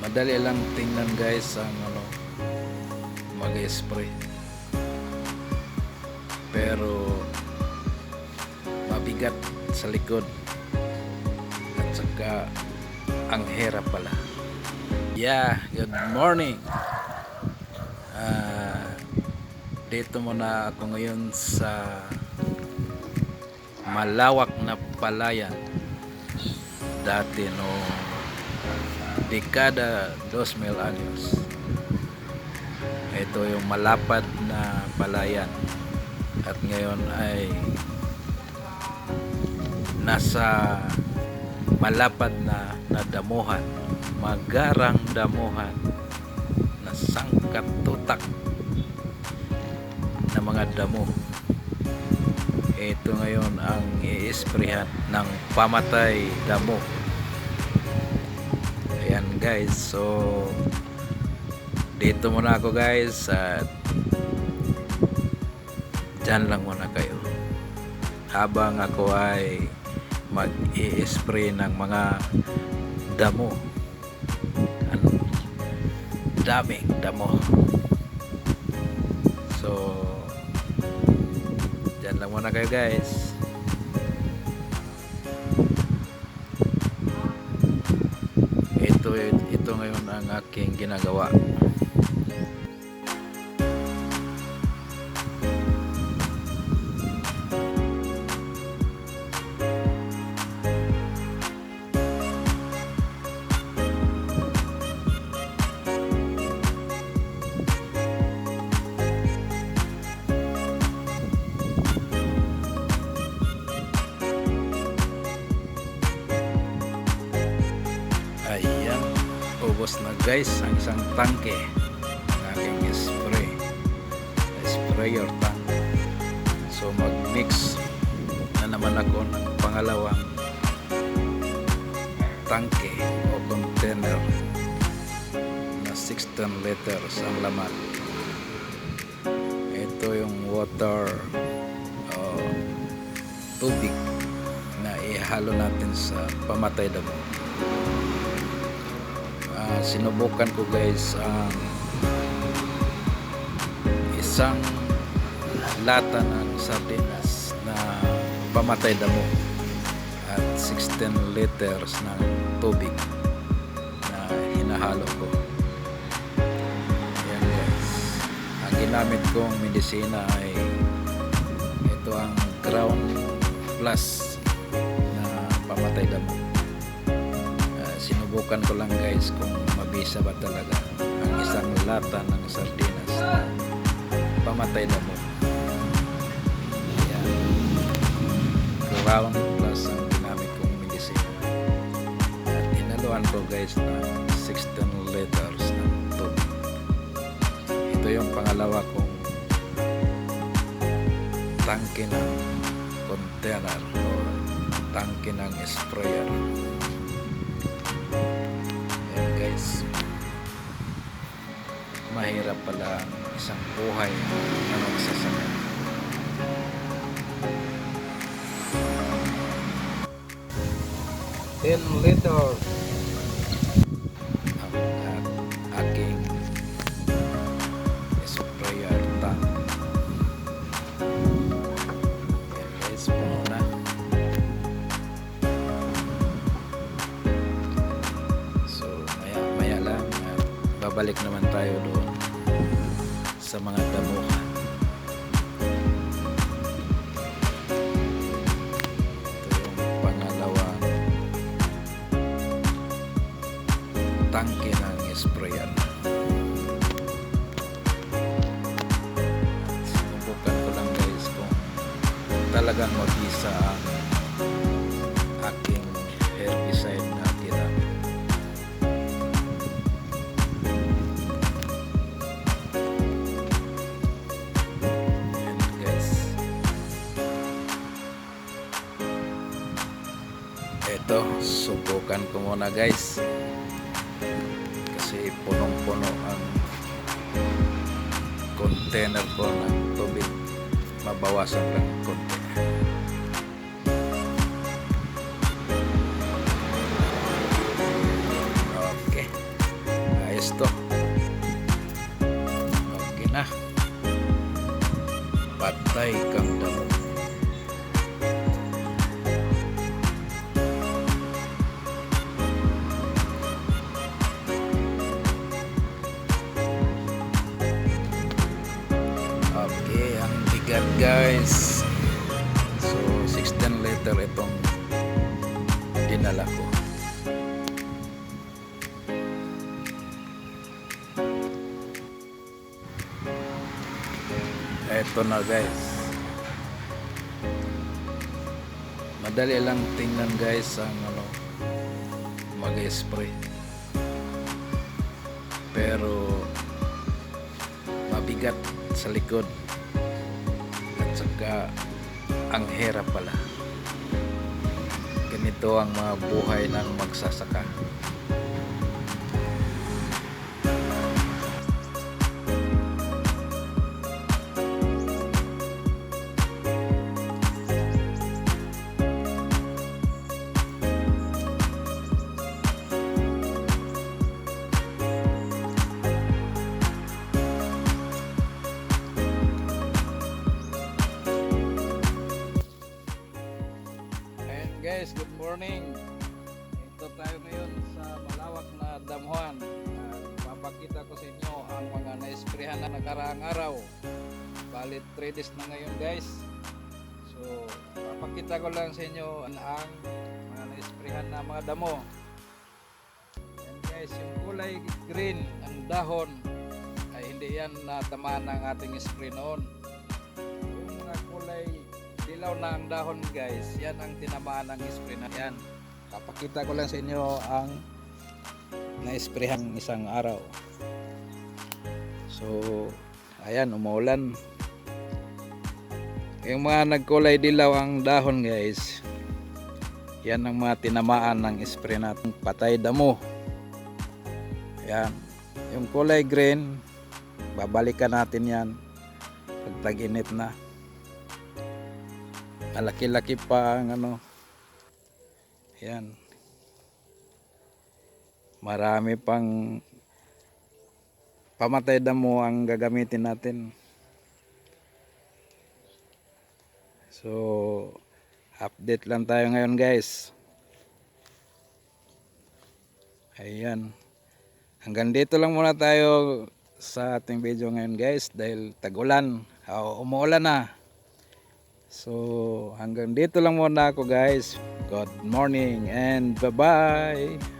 Madali lang tingnan guys ang ano mag-spray. Pero mabigat sa likod. At saka ang hirap pala. Yeah, good morning. Ah, dito muna ako ngayon sa malawak na palayan. Dati no dekada 2000 anyos. Ito yung malapad na palayan. At ngayon ay nasa malapad na, na damuhan. Magarang damuhan na sangkat tutak na mga damo. Ito ngayon ang iisprehan ng pamatay damo. Ayan guys, so dito muna ako guys at dyan lang muna kayo. Habang ako ay mag-i-spray ng mga damo. Ano? Daming damo. So, dyan lang muna kayo guys. Ang aking ginagawa guys ang isang tangke ng aking spray. Sprayer tank. So mag mix na naman ako ng pangalawang tangke o container na 16 liters ang laman. Ito yung water uh, tubig na ihalo natin sa pamatay damo Ah, sinubukan ko guys ang isang lata ng sardinas na pamatay damo at 16 liters ng tubig na hinahalo ko. Yan guys. Ang ginamit kong medisina ay ito ang crown plus na pamatay damo Sinubukan ko lang guys kung mabisa ba talaga ang isang lata ng sardinas na pamatay na mo Ayan. crown plus ang ginamit kong medisina at inaluan ko guys ng 16 liters ng tubig. Ito yung pangalawa kong tangke ng container o tangke ng sprayer Mahirap pala ang isang buhay na magsasaka. Ten liter ang aking sprayer tank. Ayan guys, puno na. So, maya, maya lang, babalik naman tayo doon sa mga damuhan. Ito yung pangalawang tangke ng sprayer. At Sinubukan ko lang guys kung talagang mabisa ang Ito, subukan ko muna guys. Kasi punong-puno ang container ko ng tubig. Mabawasan lang konti. 16 liter itong dinala ko. Eto na guys. Madali lang tingnan guys ang ano mag-spray. Pero mabigat sa likod. At saka ang hirap pala. Ganito ang mga buhay ng magsasaka. Morning. Ito tayo ngayon sa malawak na damuhan. Papakita ko sa inyo ang mga naisprehan na nakaraang araw. Balit 3 days na ngayon guys. So, papakita ko lang sa inyo ang, mga naisprehan na mga damo. Ayan guys, yung kulay green, ang dahon, ay hindi yan natamaan ng ating spray noon. Dilaw na ang dahon guys. Yan ang tinamaan ng spray na yan. Papakita ko lang sa inyo ang na-sprayhan isang araw. So ayan umuulan. Yung mga nagkulay dilaw ang dahon guys. Yan ang mga tinamaan ng spray natin patay damo. Yan yung kulay green babalikan natin yan. Pag tag-init na malaki-laki pa ang ano. Yan marami pang pamatay damo ang gagamitin natin. So update lang tayo ngayon guys. Ayan. Hanggang dito lang muna tayo sa ating video ngayon guys dahil tagulan. Umuulan na So hanggang dito lang muna ako guys. Good morning and bye-bye.